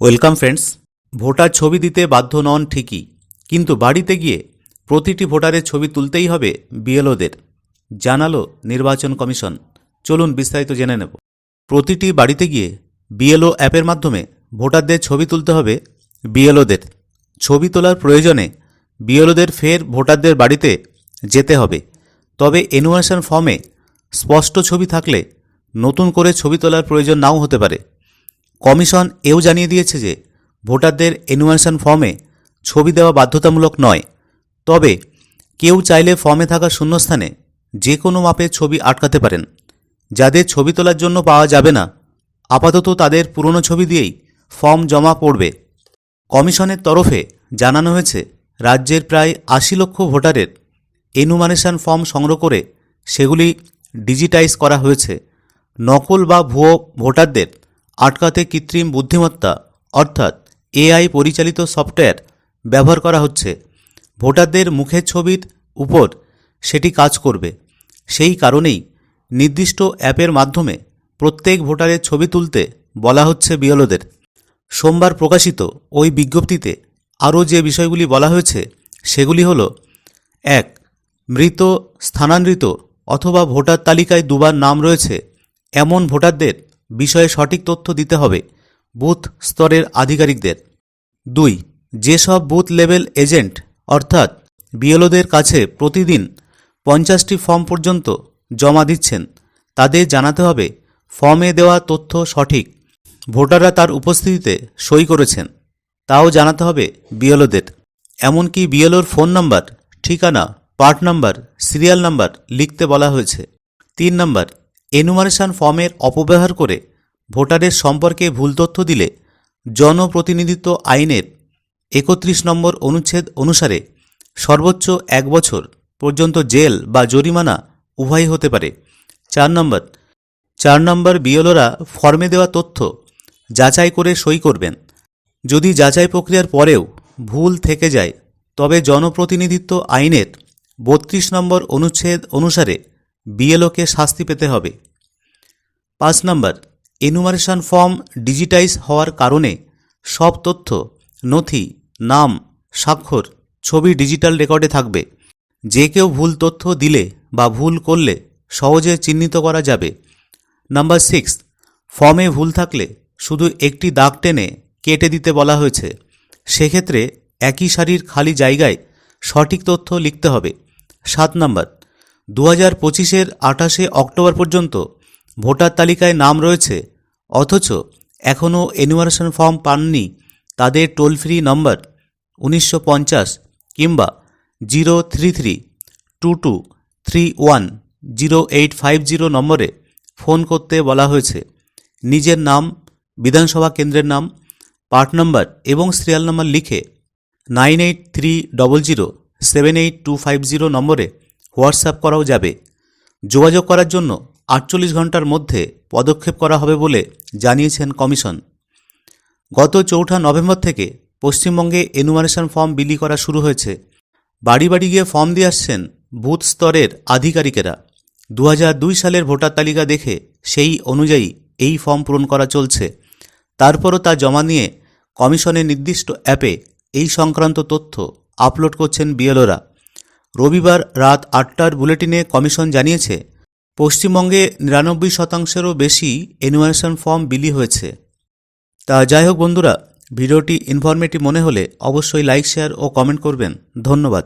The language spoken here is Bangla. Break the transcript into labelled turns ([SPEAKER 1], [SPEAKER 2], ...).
[SPEAKER 1] ওয়েলকাম ফ্রেন্ডস, ভোটার ছবি দিতে বাধ্য নন ঠিকই, কিন্তু বাড়িতে গিয়ে প্রতিটি ভোটারের ছবি তুলতেই হবে বিএলওদের। জানালো নির্বাচন কমিশন। চলুন বিস্তারিত জেনে নেব। প্রতিটি বাড়িতে গিয়ে বিএলও অ্যাপের মাধ্যমে ভোটারদের ছবি তুলতে হবে বিএলওদের। ছবি তোলার প্রয়োজনে বিএলওদের ফের ভোটারদের বাড়িতে যেতে হবে। তবে এনুয়ারেশন ফর্মে স্পষ্ট ছবি থাকলে নতুন করে ছবি তোলার প্রয়োজন নাও হতে পারে। কমিশন এও জানিয়ে দিয়েছে যে ভোটারদের এনুয়ারেশন ফর্মে ছবি দেওয়া বাধ্যতামূলক নয়। তবে কেউ চাইলে ফর্মে থাকা শূন্যস্থানে যে কোনো মাপে ছবি আটকাতে পারেন। যাদের ছবি তোলার জন্য পাওয়া যাবে না, আপাতত তাদের পুরনো ছবি দিয়েই ফর্ম জমা পড়বে। কমিশনের তরফে জানানো হয়েছে, রাজ্যের প্রায় আশি লক্ষ ভোটারের এনুমারেশন ফর্ম সংগ্রহ করে সেগুলি ডিজিটাইজ করা হয়েছে। নকল বা ভুয়ো ভোটারদের আটকাতে কৃত্রিম বুদ্ধিমত্তা, অর্থাৎ এআই পরিচালিত সফটওয়্যার ব্যবহার করা হচ্ছে। ভোটারদের মুখের ছবির উপর সেটি কাজ করবে। সেই কারণেই নির্দিষ্ট অ্যাপের মাধ্যমে প্রত্যেক ভোটারের ছবি তুলতে বলা হচ্ছে বিএলওদের। সোমবার প্রকাশিত ওই বিজ্ঞপ্তিতে আরও যে বিষয়গুলি বলা হয়েছে, সেগুলি হল, এক, মৃত স্থানান্তরিত অথবা ভোটার তালিকায় দুবার নাম রয়েছে। এমন ভোটারদের বিষয়ে সঠিক তথ্য দিতে হবে বুথ স্তরের আধিকারিকদের। দুই, যেসব বুথ লেভেল এজেন্ট, অর্থাৎ বিএলওদের কাছে প্রতিদিন পঞ্চাশটি ফর্ম পর্যন্ত জমা দিচ্ছেন, তাদের জানাতে হবে ফর্মে দেওয়া তথ্য সঠিক। ভোটাররা তার উপস্থিতিতে সই করেছেন, তাও জানাতে হবে বিএলওদের। এমনকি বিএলওর ফোন নাম্বার, ঠিকানা, পার্ট নাম্বার, সিরিয়াল নাম্বার লিখতে বলা হয়েছে। তিন নম্বর এনুমারেশন ফর্মের অপব্যবহার করে ভোটারের সম্পর্কে ভুল তথ্য দিলে জনপ্রতিনিধিত্ব আইনের একত্রিশ নম্বর অনুচ্ছেদ অনুসারে সর্বোচ্চ এক বছর পর্যন্ত জেল বা জরিমানা উভয়ই হতে পারে। চার নম্বর চার নম্বর বিএলওরা ফর্মে দেওয়া তথ্য যাচাই করে সই করবেন। যদি যাচাই প্রক্রিয়ার পরেও ভুল থেকে যায়, তবে জনপ্রতিনিধিত্ব আইনের বত্রিশ নম্বর অনুচ্ছেদ অনুসারে বিএলওকে শাস্তি পেতে হবে। পাঁচ নম্বর এনুমারেশন ফর্ম ডিজিটাইজ হওয়ার কারণে সব তথ্য, নথি, নাম, স্বাক্ষর, ছবি ডিজিটাল রেকর্ডে থাকবে। যে কেউ ভুল তথ্য দিলে বা ভুল করলে সহজে চিহ্নিত করা যাবে। নাম্বার সিক্স ফর্মে ভুল থাকলে শুধু একটি দাগ টেনে কেটে দিতে বলা হয়েছে। সেক্ষেত্রে একই সারির খালি জায়গায় সঠিক তথ্য লিখতে হবে। সাত নম্বর দু হাজার পঁচিশের আঠাশে অক্টোবর পর্যন্ত ভোটার তালিকায় নাম রয়েছে, অথচ এখনও এনুয়ারেশন ফর্ম পাননি তাদের টোল ফ্রি নম্বর উনিশশো পঞ্চাশ কিংবা zero three three two two three one zero eight five zero নম্বরে ফোন করতে বলা হয়েছে। নিজের নাম, বিধানসভা কেন্দ্রের নাম, পার্ট নম্বর এবং সিরিয়াল নম্বর লিখে nine eight three double zero seven eight two five zero নম্বরে হোয়াটসঅ্যাপ করাও যাবে। যোগাযোগ করার জন্য আটচল্লিশ ঘণ্টার মধ্যে পদক্ষেপ করা হবে বলে জানিয়েছেন কমিশন। গত চৌঠা নভেম্বর থেকে পশ্চিমবঙ্গে এনুমারেশন ফর্ম বিলি করা শুরু হয়েছে। বাড়ি বাড়ি গিয়ে ফর্ম দিয়ে আসছেন বুথ স্তরের আধিকারিকেরা। দু সালের ভোটার তালিকা দেখে সেই অনুযায়ী এই ফর্ম পূরণ করা চলছে। তারপরও তা জমা নিয়ে কমিশনের নির্দিষ্ট অ্যাপে এই সংক্রান্ত তথ্য আপলোড করছেন বিএলওরা। রবিবার রাত আটটার বুলেটিনে কমিশন জানিয়েছে পশ্চিমবঙ্গে নিরানব্বই শতাংশেরও বেশি এনুয়ারেশন ফর্ম বিলি হয়েছে। তা যাই হোক বন্ধুরা, ভিডিওটি ইনফরমেটিভ মনে হলে অবশ্যই লাইক শেয়ার ও কমেন্ট করবেন। ধন্যবাদ।